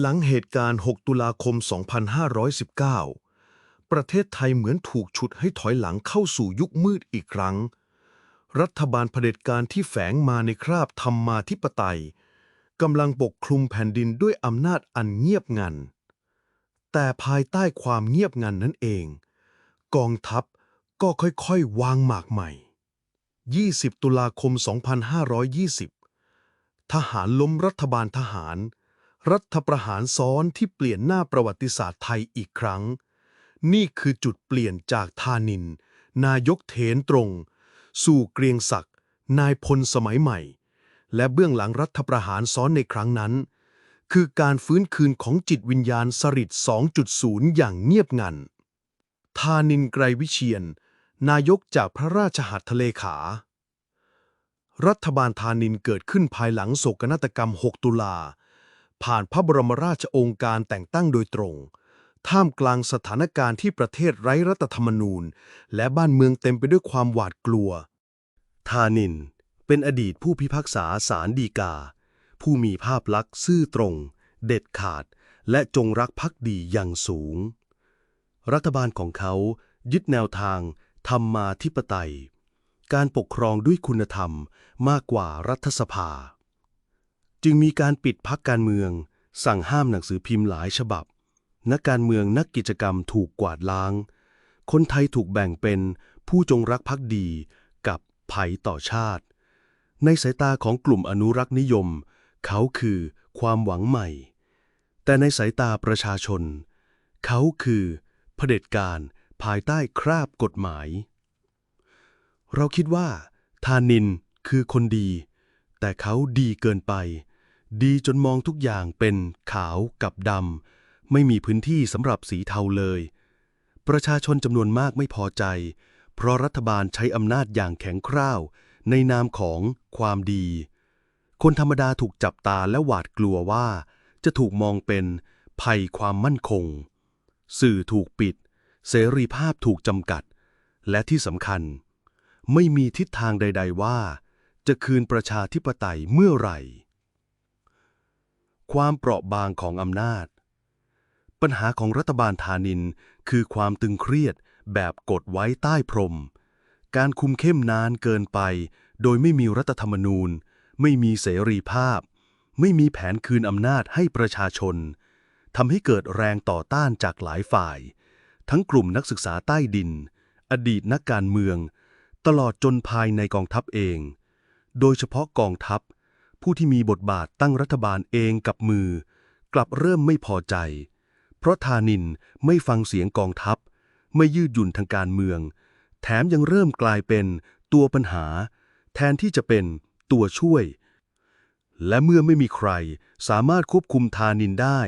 หลังเหตุการณ์ 6 ตุลาคม 2519 ประเทศไทยเหมือนถูกฉุดให้ถอยหลังเข้าสู่ยุคมืดอีกครั้ง รัฐบาลเผด็จการที่แฝงมาในคราบธรรมาธิปไตยกำลังปกคลุมแผ่นดินด้วยอำนาจอันเงียบงัน แต่ภายใต้ความเงียบงันนั่นเอง กองทัพก็ค่อยๆ วางหมากใหม่ 20 ตุลาคม 2520 ทหารล้มรัฐบาลทหาร รัฐประหารซ้อนที่เปลี่ยนหน้าประวัติศาสตร์ไทยอีกครั้ง นี่คือจุดเปลี่ยนจากธานิน นายกเถนตรง สู่เกรียงศักดิ์นายพลสมัยใหม่ และเบื้องหลังรัฐประหารซ้อนในครั้งนั้น คือการฟื้นคืนของจิตวิญญาณสริด2.0 อย่างเงียบงันธานินไกรวิเชียน นายกจากพระราชหัตถเลขา รัฐบาลธานินเกิดขึ้นภายหลังโศกนาฏกรรม 6 ตุลา ผ่านพระบรมราชโองการแต่งตั้งโดยตรง ท่ามกลางสถานการณ์ที่ประเทศไร้รัฐธรรมนูญ และบ้านเมืองเต็มไปด้วยความหวาดกลัวธานิน เป็นอดีตผู้พิพากษาศาลฎีกา ผู้มีภาพลักษณ์ซื่อตรง เด็ดขาด และจงรักภักดีอย่างสูง รัฐบาลของเขายึดแนวทางธรรมาธิปไตย การปกครองด้วยคุณธรรมมากกว่ารัฐสภา จึงมีการปิดพักการเมือง สั่งห้ามหนังสือพิมพ์หลายฉบับ นักการเมืองนักกิจกรรมถูกกวาดล้าง คนไทยถูกแบ่งเป็นผู้จงรักภักดีกับภัยต่อชาติ ในสายตาของกลุ่มอนุรักษ์นิยม เขาคือความหวังใหม่ แต่ในสายตาประชาชน เขาคือเผด็จการภายใต้คราบกฎหมาย เราคิดว่าธานินคือคนดี แต่เขาดีเกินไป ดีจนมองทุกอย่างเป็นขาวกับดำ ไม่มีพื้นที่สำหรับสีเทาเลย ประชาชนจำนวนมากไม่พอใจ เพราะรัฐบาลใช้อำนาจอย่างแข็งคร้าว ในนามของความดี คนธรรมดาถูกจับตาและหวาดกลัวว่า จะถูกมองเป็นภัยความมั่นคง สื่อถูกปิด เสรีภาพถูกจำกัด และที่สำคัญ ไม่มีทิศทางใด ๆว่า จะคืนประชาธิปไตยเมื่อไหร่ ความเปราะบางของอำนาจ ปัญหาของรัฐบาลธานินคือความตึงเครียดแบบกดไว้ใต้พรม การคุมเข้มนานเกินไป โดยไม่มีรัฐธรรมนูญ ไม่มีเสรีภาพ ไม่มีแผนคืนอำนาจให้ประชาชนทำให้เกิดแรงต่อต้านจากหลายฝ่าย ทั้งกลุ่มนักศึกษาใต้ดิน อดีตนักการเมือง ตลอดจนภายในกองทัพเอง โดยเฉพาะกองทัพ ผู้ที่มีบทบาทตั้งรัฐบาลเองกับมือ กลับเริ่มไม่พอใจ เพราะธานินไม่ฟังเสียงกองทัพ ไม่ยืดหยุ่นทางการเมือง แถมยังเริ่มกลายเป็นตัวปัญหา แทนที่จะเป็นตัวช่วย และเมื่อไม่มีใครสามารถควบคุมธานินได้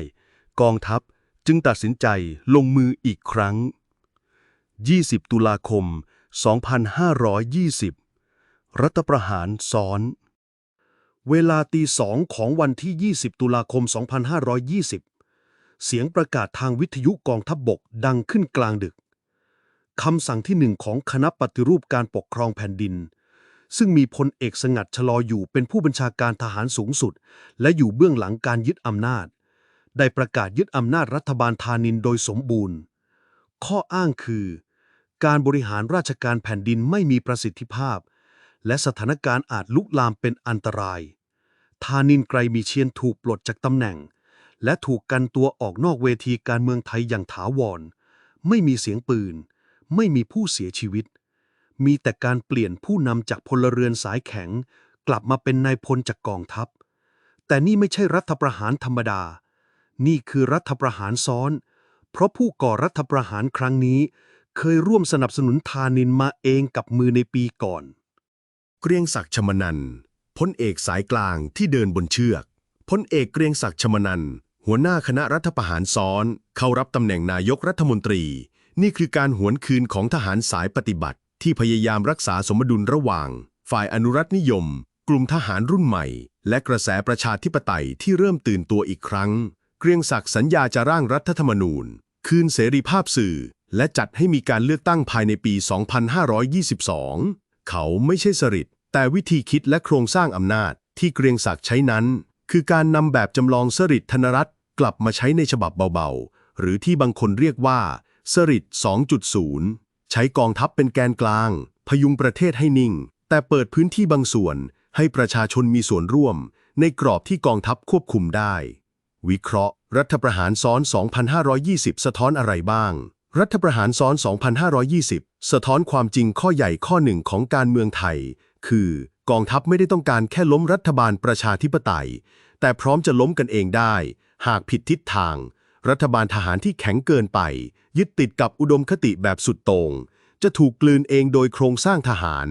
กองทัพจึงตัดสินใจลงมืออีกครั้ง 20 ตุลาคม 2520 รัฐประหารซ้อน เวลาตีสองของวันที่ 20 ตุลาคม 2520 เสียงประกาศทางวิทยุกองทัพบบกดังขึ้นกลางดึก คำสั่งที่หนึ่งของคณะปฏิรูปการปกครองแผ่นดิน ซึ่งมีพลเอกสงัดชะลออยู่เป็นผู้บัญชาการทหารสูงสุด และอยู่เบื้องหลังการยึดอำนาจ ได้ประกาศยึดอำนาจรัฐบาลธานินโดยสมบูรณ์ ข้ออ้างคือ การบริหารราชการแผ่นดินไม่มีประสิทธิภาพ และสถานการณ์อาจลุกลามเป็นอันตราย ธานินไกรมีเชียนถูกปลดจากตำแหน่ง และถูกกันตัวออกนอกเวทีการเมืองไทยอย่างถาวร ไม่มีเสียงปืน ไม่มีผู้เสียชีวิต มีแต่การเปลี่ยนผู้นำจากพลเรือนสายแข็ง กลับมาเป็นนายพลจากกองทัพ แต่นี่ไม่ใช่รัฐประหารธรรมดา นี่คือรัฐประหารซ้อน เพราะผู้ก่อรัฐประหารครั้งนี้ เคยร่วมสนับสนุนธานินมาเองกับมือในปีก่อน เกรียงศักดิ์ชมนันท์ พลเอกสายกลางที่เดินบนเชือก พลเอกเกรียงศักดิ์ชมนัน หัวหน้าคณะรัฐประหารซ้อน เข้ารับตำแหน่งนายกรัฐมนตรี นี่คือการหวนคืนของทหารสายปฏิบัติ ที่พยายามรักษาสมดุลระหว่าง ฝ่ายอนุรักษนิยม กลุ่มทหารรุ่นใหม่ และกระแสประชาธิปไตยที่เริ่มตื่นตัวอีกครั้ง เกรียงศักดิ์สัญญาจะร่างรัฐธรรมนูญ คืนเสรีภาพสื่อ และจัดให้มีการเลือกตั้งภายในปี 2522 เขาไม่ใช่สริต แต่วิธีคิดและโครงสร้างอำนาจที่เกรียงศักดิ์ใช้นั้น คือการนำแบบจำลองสริตธนรัตน์กลับมาใช้ในฉบับเบาๆ หรือที่บางคนเรียกว่าสริด2.0 ใช้กองทัพเป็นแกนกลาง พยุงประเทศให้นิ่ง แต่เปิดพื้นที่บางส่วน ให้ประชาชนมีส่วนร่วม ในกรอบที่กองทัพควบคุมได้ วิเคราะห์ รัฐประหารซ้อน 2520 สะท้อนอะไรบ้าง รัฐประหารซ้อน 2520 สะท้อนความจริงข้อใหญ่ข้อหนึ่งของการเมืองไทย คือกองทัพไม่ได้ต้องการแค่ล้มรัฐบาลประชาธิปไตย แต่พร้อมจะล้มกันเองได้ หากผิดทิศทาง รัฐบาลทหารที่แข็งเกินไป ยึดติดกับอุดมคติแบบสุดโต่งจะถูกกลืนเองโดยโครงสร้างทหาร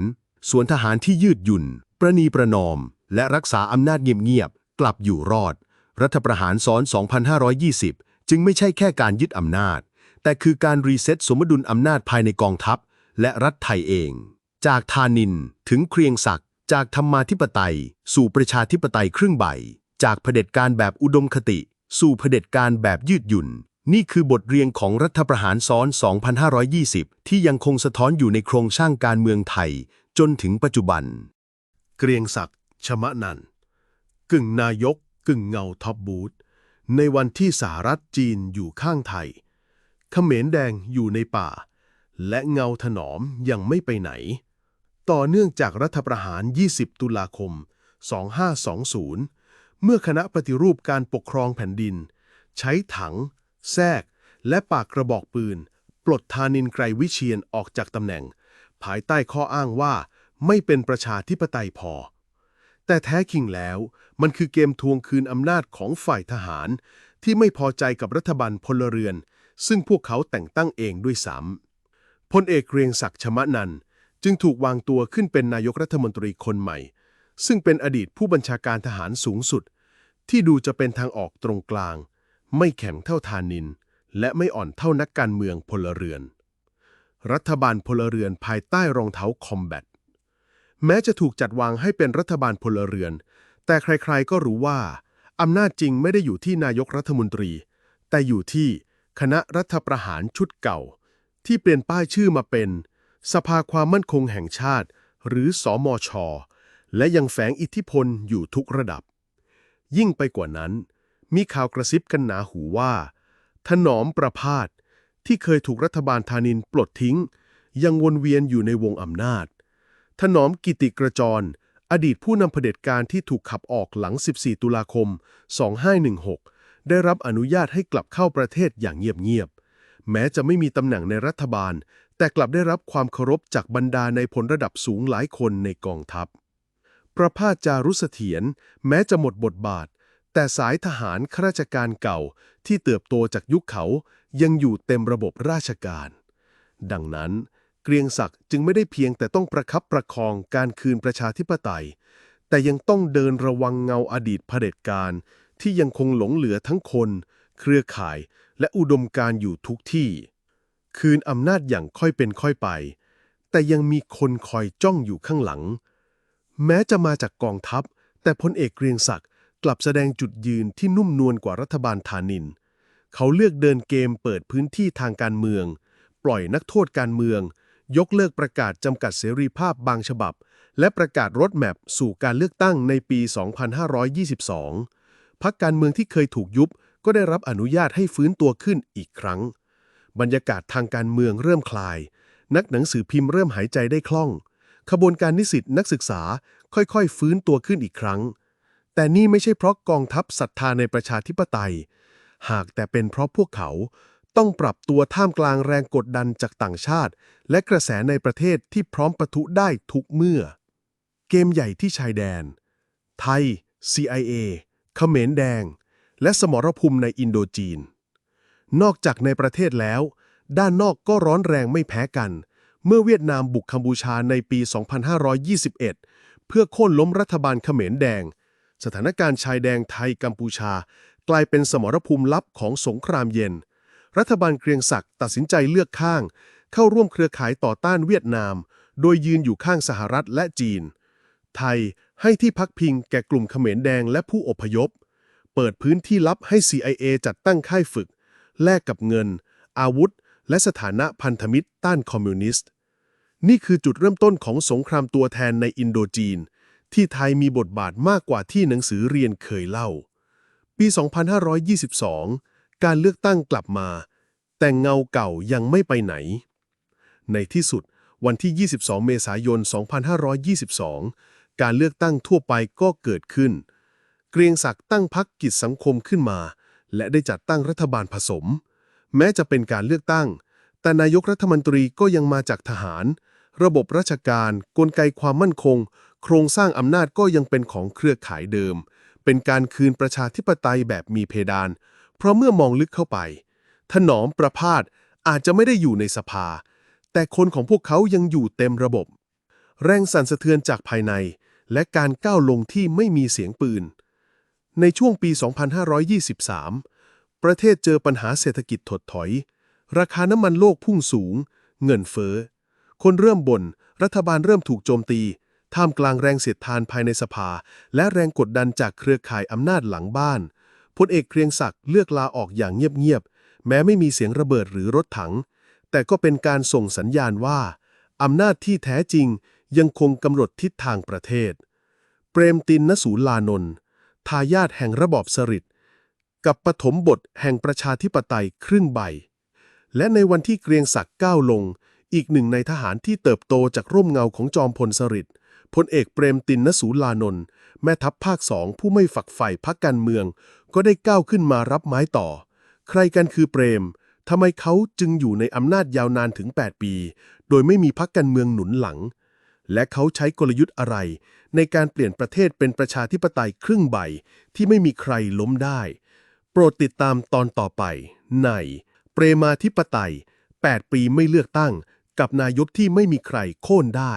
ส่วนทหารที่ยืดหยุ่น ประนีประนอม และรักษาอำนาจเงียบๆกลับอยู่รอด รัฐประหารซ้อน 2520 จึงไม่ใช่แค่การยึดอำนาจ แต่คือการรีเซ็ตสมดุลอำนาจภายในกองทัพ และรัฐไทยเอง จากธานินถึงเครียงศักดิ์จากธรรมาธิปไตย สู่ประชาธิปไตยครึ่งใบ จากเผด็จการแบบอุดมคติ สู่เผด็จการแบบยืดหยุ่น นี่คือบทเรียนของรัฐประหารซ้อน 2520 ที่ยังคงสะท้อนอยู่ในโครงสร้างการเมืองไทย จนถึงปัจจุบัน เกรียงศักดิ์ชมะนันกึ่งนายก กึ่งเงาท็อปบูธในวันที่สหรัฐจีนอยู่ข้างไทยเขมรแดงอยู่ในป่า และเงาถนอมยังไม่ไปไหน ต่อเนื่องจากรัฐประหาร 20 ตุลาคม 2520 เมื่อคณะปฏิรูปการปกครองแผ่นดิน ใช้ถัง แทรกและปากกระบอกปืน ปลดธานินไกรวิเชียนออกจากตำแหน่ง ภายใต้ข้ออ้างว่าไม่เป็นประชาธิปไตยพอ แต่แท้จริงแล้ว มันคือเกมทวงคืนอำนาจของฝ่ายทหาร ที่ไม่พอใจกับรัฐบาลพลเรือน ซึ่งพวกเขาแต่งตั้งเองด้วยซ้ำพลเอกเกรียงศักดิ์ชมะนันท์ จึงถูกวางตัวขึ้นเป็นนายกรัฐมนตรีคนใหม่ ซึ่งเป็นอดีตผู้บัญชาการทหารสูงสุด ที่ดูจะเป็นทางออกตรงกลาง ไม่แข็งเท่าธานิน และไม่อ่อนเท่านักการเมืองพลเรือน รัฐบาลพลเรือนภายใต้รองเท้าคอมแบทแม้จะถูกจัดวางให้เป็นรัฐบาลพลเรือน แต่ใครๆก็รู้ว่า อำนาจจริงไม่ได้อยู่ที่นายกรัฐมนตรี แต่อยู่ที่คณะรัฐประหารชุดเก่า ที่เปลี่ยนป้ายชื่อมาเป็น สภาความมั่นคงแห่งชาติ หรือสอมชและยังแฝงอิทธิพลอยู่ทุกระดับ ยิ่งไปกว่านั้น มีข่าวกระซิบกันหนาหูว่า ถนอมประพาสที่เคยถูกรัฐบาลธานินปลดทิ้ง ยังวนเวียนอยู่ในวงอำนาจ ถนอมกิติกระจร อดีตผู้นำเผด็จการที่ถูกขับออกหลัง 14 ตุลาคม 2516 ได้รับอนุญาตให้กลับเข้าประเทศอย่างเงียบๆ แม้จะไม่มีตำแหน่งในรัฐบาล แต่กลับได้รับความเคารพจากบรรดาในพลระดับสูงหลายคนในกองทัพ ประพาสจารุเสถียรแม้จะหมดบทบาท แต่สายทหารข้าราชการเก่าที่เติบโตจากยุคเขายังอยู่เต็มระบบราชการ ดังนั้น เกรียงศักดิ์จึงไม่ได้เพียงแต่ต้องประคับประคองการคืนประชาธิปไตย แต่ยังต้องเดินระวังเงาอดีตเผด็จการ ที่ยังคงหลงเหลือทั้งคน เครือข่าย และอุดมการอยู่ทุกที่ คืนอำนาจอย่างค่อยเป็นค่อยไป แต่ยังมีคนคอยจ้องอยู่ข้างหลัง แม้จะมาจากกองทัพ แต่พลเอกเกรียงศักดิ์กลับแสดงจุดยืนที่นุ่มนวลกว่ารัฐบาลธานิน เขาเลือกเดินเกมเปิดพื้นที่ทางการเมือง ปล่อยนักโทษการเมือง ยกเลิกประกาศจำกัดเสรีภาพบางฉบับ และประกาศรถแมพสู่การเลือกตั้งในปี 2522พักการเมืองที่เคยถูกยุบก็ได้รับอนุญาตให้ฟื้นตัวขึ้นอีกครั้ง บรรยากาศทางการเมืองเริ่มคลาย นักหนังสือพิมพ์เริ่มหายใจได้คล่อง ขบวนการนิสิตนักศึกษาค่อยๆ ฟื้นตัวขึ้นอีกครั้ง แต่นี่ไม่ใช่เพราะกองทัพศรัทธาในประชาธิปไตย หากแต่เป็นเพราะพวกเขาต้องปรับตัวท่ามกลางแรงกดดันจากต่างชาติ และกระแสในประเทศที่พร้อมปะทุได้ทุกเมื่อ เกมใหญ่ที่ชายแดน ไทย CIA เขมรแดง และสมรภูมิในอินโดจีน นอกจากในประเทศแล้ว ด้านนอกก็ร้อนแรงไม่แพ้กัน เมื่อเวียดนามบุกกัมพูชาในปี 2521 เพื่อโค่นล้มรัฐบาลเขมรแดง สถานการณ์ชายแดงไทยกัมพูชา กลายเป็นสมรภูมิลับของสงครามเย็น รัฐบาลเกรียงศักดิ์ตัดสินใจเลือกข้าง เข้าร่วมเครือข่ายต่อต้านเวียดนาม โดยยืนอยู่ข้างสหรัฐและจีน ไทยให้ที่พักพิงแก่กลุ่มเขมรแดงและผู้อพยพ เปิดพื้นที่ลับให้ CIA จัดตั้งค่ายฝึก แลกกับเงิน อาวุธ และสถานะพันธมิตรต้านคอมมิวนิสต์ นี่คือจุดเริ่มต้นของสงครามตัวแทนในอินโดจีน ที่ไทยมีบทบาทมากกว่าที่หนังสือเรียนเคยเล่า ปี 2522 การเลือกตั้งกลับมา แต่เงาเก่ายังไม่ไปไหน ในที่สุดวันที่ 22 เมษายน 2522 การเลือกตั้งทั่วไปก็เกิดขึ้น เกรียงศักดิ์ตั้งพรรคกิจสังคมขึ้นมา และได้จัดตั้งรัฐบาลผสม แม้จะเป็นการเลือกตั้ง แต่นายกรัฐมนตรีก็ยังมาจากทหาร ระบบราชการ กลไกความมั่นคง โครงสร้างอำนาจก็ยังเป็นของเครือข่ายเดิม เป็นการคืนประชาธิปไตยแบบมีเพดาน เพราะเมื่อมองลึกเข้าไป ถนอมประพาสอาจจะไม่ได้อยู่ในสภา แต่คนของพวกเขายังอยู่เต็มระบบ แรงสั่นสะเทือนจากภายใน และการก้าวลงที่ไม่มีเสียงปืน ในช่วงปี 2523 ประเทศเจอปัญหาเศรษฐกิจถดถอย ราคาน้ำมันโลกพุ่งสูง เงินเฟ้อ คนเริ่มบ่น รัฐบาลเริ่มถูกโจมตี ท่ามกลางแรงเสียดทานภายในสภา และแรงกดดันจากเครือข่ายอำนาจหลังบ้าน พลเอกเกรียงศักดิ์เลือกลาออกอย่างเงียบๆ แม้ไม่มีเสียงระเบิดหรือรถถัง แต่ก็เป็นการส่งสัญญาณว่าอำนาจที่แท้จริงยังคงกำหนดทิศทางประเทศ เปรมตินนสูลานนท์ ทายาทแห่งระบอบสฤษดิ์กับปฐมบทแห่งประชาธิปไตยครึ่งใบ และในวันที่เกรียงศักดิ์ก้าวลง อีกหนึ่งในทหารที่เติบโตจากร่มเงาของจอมพลสฤษดิ์พลเอกเปรมตินนสูลานนท์แม่ทัพภาคสองผู้ไม่ฝักใฝ่พักการเมือง ก็ได้ก้าวขึ้นมารับไม้ต่อ ใครกันคือเปรมทำไมเขาจึงอยู่ในอำนาจยาวนานถึง 8 ปี โดยไม่มีพักการเมืองหนุนหลัง และเขาใช้กลยุทธ์อะไร ในการเปลี่ยนประเทศเป็นประชาธิปไตยครึ่งใบ ที่ไม่มีใครล้มได้ โปรดติดตามตอนต่อไป ใน เปรมาธิปไตย 8 ปีไม่เลือกตั้ง กับนายกที่ไม่มีใครโค่นได้